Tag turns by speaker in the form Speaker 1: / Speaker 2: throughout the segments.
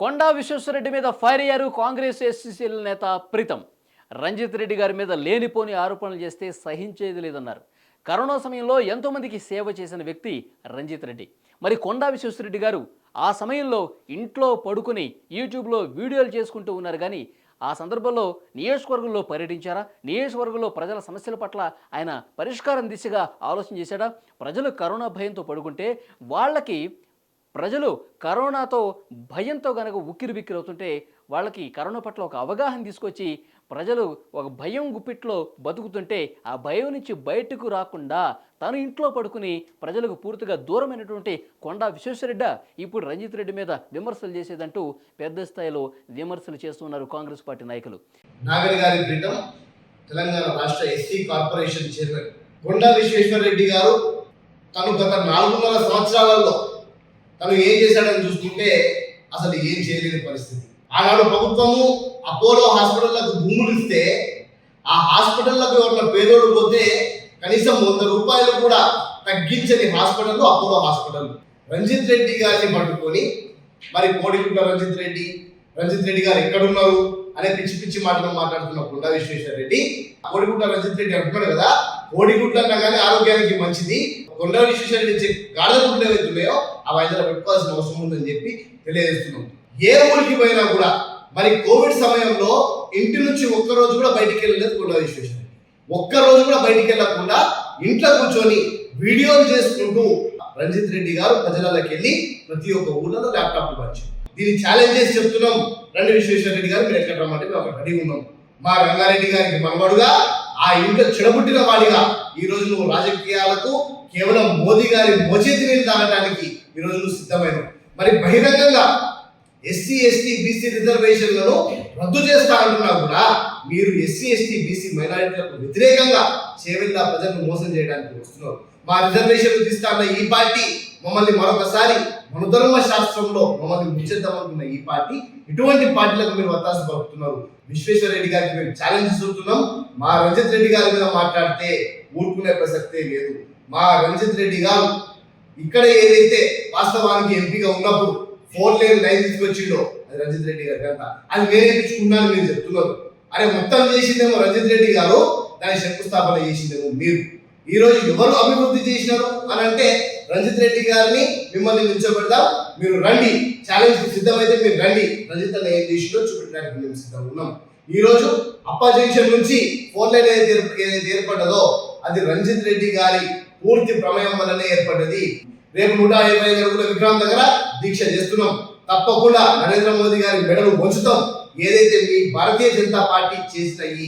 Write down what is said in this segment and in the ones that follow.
Speaker 1: కొండా విశ్వేశ్వరరెడ్డి మీద ఫైర్ అయ్యారు కాంగ్రెస్ ఎస్సీసీల నేత ప్రీతం. రంజిత్ రెడ్డి గారి మీద లేనిపోని ఆరోపణలు చేస్తే సహించేది లేదన్నారు. కరోనా సమయంలో ఎంతోమందికి సేవ చేసిన వ్యక్తి రంజిత్ రెడ్డి. మరి కొండా విశ్వేశ్వరరెడ్డి గారు ఆ సమయంలో ఇంట్లో పడుకుని యూట్యూబ్లో వీడియోలు చేసుకుంటూ ఉన్నారు కానీ ఆ సందర్భంలో నియోజకవర్గంలో పర్యటించారా? నియోజకవర్గంలో ప్రజల సమస్యల పట్ల ఆయన పరిష్కారం దిశగా ఆలోచన చేశాడా? ప్రజలు కరోనా భయంతో పడుకుంటే వాళ్ళకి ప్రజలు కరోనాతో భయంతో గనక ఉక్కిరి బిక్కిరి అవుతుంటే వాళ్ళకి కరోనా పట్ల ఒక అవగాహన తీసుకొచ్చి ప్రజలు ఒక భయం గుప్పిట్లో బతుకుతుంటే ఆ భయం నుంచి బయటకు రాకుండా తను ఇంట్లో పడుకుని ప్రజలకు పూర్తిగా దూరమైనటువంటి కొండా విశ్వేశ్వరరెడ్డ ఇప్పుడు రంజిత్ రెడ్డి మీద విమర్శలు చేసేదంటూ పెద్ద స్థాయిలో విమర్శలు చేస్తున్నారు కాంగ్రెస్ పార్టీ నాయకులు.
Speaker 2: నాగరి గారి తెలంగాణ రాష్ట్ర SC corporation chairman Konda Vishweshwar Reddy గారు తను గత నాలుగున్నర సంవత్సరాలలో తను ఏం చేశాడని చూసుకుంటే అసలు ఏం చేయలేని పరిస్థితి. ఆనాడు ప్రభుత్వము అపోలో హాస్పిటల్లకు భూములు ఇస్తే ఆ హాస్పిటల్లకు ఎవరైనా పేదోడు పోతే కనీసం వంద రూపాయలు కూడా తగ్గించని hospital Apollo hospital. Ranjith Reddy గారిని పట్టుకొని మరి కోడిగుడ్ల రంజిత్ రెడ్డి రంజిత్ రెడ్డి గారు ఎక్కడున్నారు? అనే పిచ్చి పిచ్చి మాటలు మాట్లాడుతున్న గుండా విశ్వేశ్వర రెడ్డి. కోడిగుడ్ల రంజిత్ రెడ్డి అంటున్నాడు కదా కోడిగుడ్లు అన్నా కానీ ఆరోగ్యానికి మంచిది. గుండా విశ్వేశ్వర రెడ్డి ఇచ్చే గాఢ గుడ్లు ఏవైతే అవి ఆయన పెట్టుకోవాల్సిన అవసరం ఉందని చెప్పి తెలియజేస్తున్నాం. ఏ ఊరికి పోయినా కూడా మరి కోవిడ్ సమయంలో ఇంటి నుంచి ఒక్క రోజు కూడా బయటికి వెళ్ళలేదు గుండా విశ్వేశ్వర ఒక్కరోజు ఒక్క రోజు కూడా బయటికి వెళ్ళకుండా ఇంట్లో కూర్చొని వీడియోలు చేసుకుంటూ రంజిత్ రెడ్డి గారు ప్రజలకి వెళ్ళి ప్రతి ఒక్క ఊళ్ళలో ల్యాప్టాప్లు పంచారు. దీన్ని ఛాలెంజ్ చేసి చెప్తున్నాం. రండి విశ్వేశ్వర రెడ్డి గారు మీరు ఎక్కడ రమ్మంటే మేము అక్కడ రెడీ ఉన్నాం. మా రంగారెడ్డి గారికి మనవాడుగా ఆ ఇంట్లో చెడబుట్టిన వాడిగా ఈ రోజు నువ్వు రాజకీయాలకు కేవలం మోదీ గారి మోచేతి మీద తాగడానికి ఈ రోజు నువ్వు సిద్ధమైన మరి బహిరంగంగా ఎస్సీ ఎస్టీ బీసీ రిజర్వేషన్లను రద్దు చేస్తా అంటున్నా కూడా మీరు ఎస్సీ ఎస్టీ బీసీ మైనారిటీలకు వ్యతిరేకంగా చేవెళ్ళ ప్రజలను మోసం చేయడానికి వస్తున్నారు. మా రిజర్వేషన్లు తీస్తా ఈ పార్టీ మమ్మల్ని మరొకసారి మనధర్మ శాస్త్రంలో మమ్మల్ని ముంచేద్దామనుకున్న ఈ పార్టీ ఇటువంటి పార్టీలకు మీరు వత్తాస పలుకుతున్నారు. విశ్వేశ్వర రెడ్డి గారికి మేము ఛాలెంజ్ చూస్తున్నాం మా రంజిత్ రెడ్డి గారి మీద మాట్లాడితే ఊరుకునే ప్రసక్తే లేదు. మా రంజిత్ రెడ్డి గారు ఇక్కడ ఏదైతే వాస్తవానికి ఎంపీగా ఉన్నప్పుడు ఫోర్ లేన్ లైన్ తీసుకొచ్చిండో అది రంజిత్ రెడ్డి గారి కంట అది నేనే మీరు చెప్తున్నారు. అరే మొత్తం చేసిందేమో రంజిత్ రెడ్డి గారు దాని శంకుస్థాపన చేసిందేమో మీరు. ఈ రోజు ఎవరు అభివృద్ధి చేసినారు అని అంటే రంజిత్ రెడ్డి గారిని మిమ్మల్ని నిల్చోబెడదాం. మీరు రండి. ఛాలెంజ్ సిద్ధమైతే మీరు రండి. రంజిత్ అన్న ఏం చేసిందో చూపెట్టడానికి మేము సిద్ధంగా ఉన్నాం. ఈ రోజు అప్పా జంక్షన్ నుంచి ఫోన్ లైన్ ఏదైతే ఏదైతే ఏర్పడ్డదో అది రంజిత్ రెడ్డి గారి పూర్తి ప్రమేయం వల్లనే ఏర్పడ్డది. రేపు నూట ఇరవై ఐదు అడుగుల విగ్రహం దగ్గర దీక్ష చేస్తున్నాం. తప్పకుండా నరేంద్ర మోదీ గారి మెడలు వంచుతాం. ఏదైతే మీ భారతీయ జనతా పార్టీ చేసిన ఈ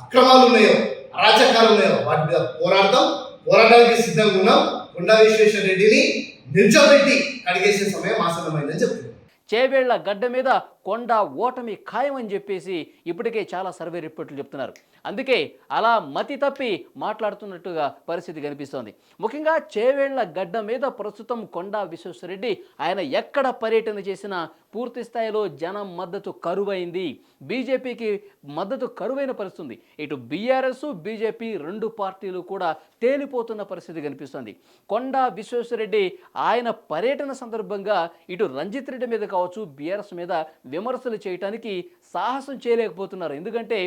Speaker 2: అక్రమాలు ఉన్నాయో అరాచకాలు ఉన్నాయో వాటి మీద పోరాడతాం. పోరాటానికి సిద్ధంగా ఉన్నాం. కొండా విశ్వేశ్వర రెడ్డిని నిల్చోబెట్టి కడిగేసే సమయం ఆసన్నమైందని చెప్తున్నారు.
Speaker 1: చేవేళ్ళ గడ్డ మీద కొండ ఓటమి ఖాయమని చెప్పేసి ఇప్పటికే చాలా సర్వే రిపోర్ట్లు చెప్తున్నారు. అందుకే అలా మతి తప్పి మాట్లాడుతున్నట్టుగా పరిస్థితి కనిపిస్తోంది. ముఖ్యంగా చేవేళ్ళ గడ్డ మీద ప్రస్తుతం కొండా విశ్వేశ్వరరెడ్డి ఆయన ఎక్కడ పర్యటన చేసినా పూర్తి స్థాయిలో జనం మద్దతు కరువైంది. బీజేపీకి మద్దతు కరువైన పరిస్థితుంది. ఇటు బీఆర్ఎస్ బీజేపీ రెండు పార్టీలు కూడా తేలిపోతున్న పరిస్థితి కనిపిస్తుంది. కొండా విశ్వేశ్వరరెడ్డి ఆయన పర్యటన సందర్భంగా ఇటు రంజిత్ రెడ్డి మీద కావచ్చు బీఆర్ఎస్ మీద విమర్శలు చేయటానికి సాహసం చేయలేకపోతున్నారు. ఎందుకంటే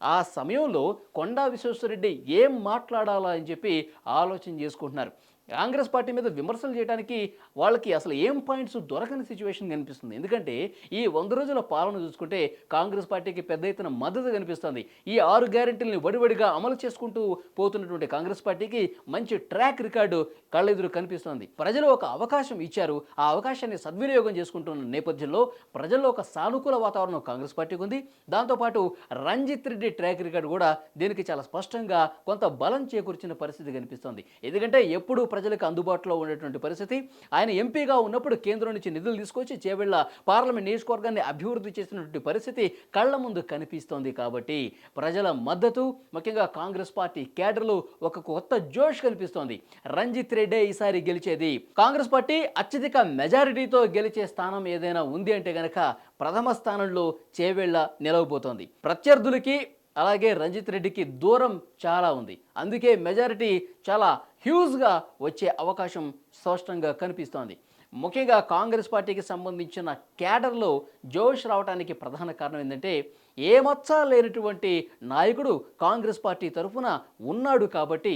Speaker 1: ఆ సమయంలో కొండా విశ్వేశ్వరరెడ్డి ఏం మాట్లాడాలా అని చెప్పి ఆలోచన చేసుకుంటున్నారు. కాంగ్రెస్ పార్టీ మీద విమర్శలు చేయడానికి వాళ్ళకి అసలు ఏం పాయింట్స్ దొరకని సిచ్యువేషన్ కనిపిస్తుంది? ఎందుకంటే ఈ వంద రోజుల పాలన చూసుకుంటే కాంగ్రెస్ పార్టీకి పెద్ద ఎత్తున మద్దతు కనిపిస్తుంది. ఈ ఆరు గ్యారెంటీలని వడివడిగా అమలు చేసుకుంటూ పోతున్నటువంటి కాంగ్రెస్ పార్టీకి మంచి ట్రాక్ రికార్డు కళ్ళెదురు కనిపిస్తుంది. ప్రజలు ఒక అవకాశం ఇచ్చారు. ఆ అవకాశాన్ని సద్వినియోగం చేసుకుంటున్న నేపథ్యంలో ప్రజల్లో ఒక సానుకూల వాతావరణం కాంగ్రెస్ పార్టీకి ఉంది. దాంతోపాటు రంజిత్ రెడ్డి ట్రాక్ రికార్డు కూడా దీనికి చాలా స్పష్టంగా కొంత బలం చేకూర్చిన పరిస్థితి కనిపిస్తుంది. ఎందుకంటే ఎప్పుడు ప్రజలకు అందుబాటులో ఉండేటువంటి పరిస్థితి. ఆయన ఎంపీగా ఉన్నప్పుడు కేంద్రం నుంచి నిధులు తీసుకొచ్చి చేవెళ్ళ పార్లమెంట్ నియోజకవర్గాన్ని అభివృద్ధి చేసినటువంటి పరిస్థితి కళ్ళ ముందు కనిపిస్తోంది కాబట్టి ప్రజల మద్దతు ముఖ్యంగా కాంగ్రెస్ పార్టీ కేడర్లు ఒక కొత్త జోష్ కనిపిస్తోంది. రంజిత్ రెడ్డే ఈసారి గెలిచేది. కాంగ్రెస్ పార్టీ అత్యధిక మెజారిటీతో గెలిచే స్థానం ఏదైనా ఉంది అంటే గనక ప్రథమ స్థానంలో చేవెళ్ళ నిలవబోతోంది. ప్రత్యర్థులకి అలాగే రంజిత్ రెడ్డికి దూరం చాలా ఉంది. అందుకే మెజారిటీ చాలా హ్యూజ్గా వచ్చే అవకాశం స్పష్టంగా కనిపిస్తోంది. ముఖ్యంగా కాంగ్రెస్ పార్టీకి సంబంధించిన క్యాడర్లో జోష్ రావడానికి ప్రధాన కారణం ఏంటంటే ఏ మచ్చ లేనటువంటి నాయకుడు కాంగ్రెస్ పార్టీ తరఫున ఉన్నాడు కాబట్టి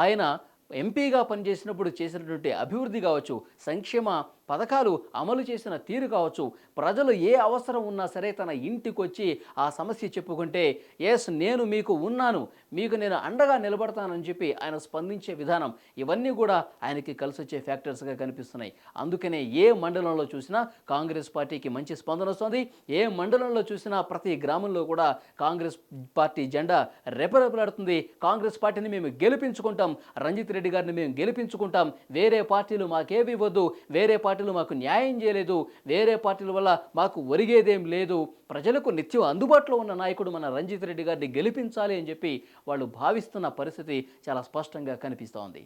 Speaker 1: ఆయన ఎంపీగా పనిచేసినప్పుడు చేసినటువంటి అభివృద్ధి కావచ్చు సంక్షేమ పథకాలు అమలు చేసిన తీరు కావచ్చు. ప్రజలు ఏ అవసరం ఉన్నా సరే తన ఇంటికి వచ్చి ఆ సమస్య చెప్పుకుంటే ఎస్ నేను మీకు ఉన్నాను. మీకు నేను అండగా నిలబడతానని చెప్పి ఆయన స్పందించే విధానం ఇవన్నీ కూడా ఆయనకి కలిసి వచ్చే ఫ్యాక్టర్స్గా కనిపిస్తున్నాయి. అందుకనే ఏ మండలంలో చూసినా కాంగ్రెస్ పార్టీకి మంచి స్పందన వస్తుంది. ఏ మండలంలో చూసినా ప్రతి గ్రామంలో కూడా కాంగ్రెస్ పార్టీ జెండా రెపరెపలాడుతుంది. కాంగ్రెస్ పార్టీని మేము గెలిపించుకుంటాం. రంజిత్ రెడ్డి గారిని మేము గెలిపించుకుంటాం. వేరే పార్టీలు మాకేవి వద్దు వేరే పార్టీ పార్టీలు మాకు న్యాయం చేయలేదు వేరే పార్టీల వల్ల మాకు ఒరిగేదేం లేదు. ప్రజలకు నిత్యం అందుబాటులో ఉన్న నాయకుడు మన రంజిత్ రెడ్డి గారిని గెలిపించాలి అని చెప్పి వాళ్ళు భావిస్తున్న పరిస్థితి చాలా స్పష్టంగా కనిపిస్తోంది.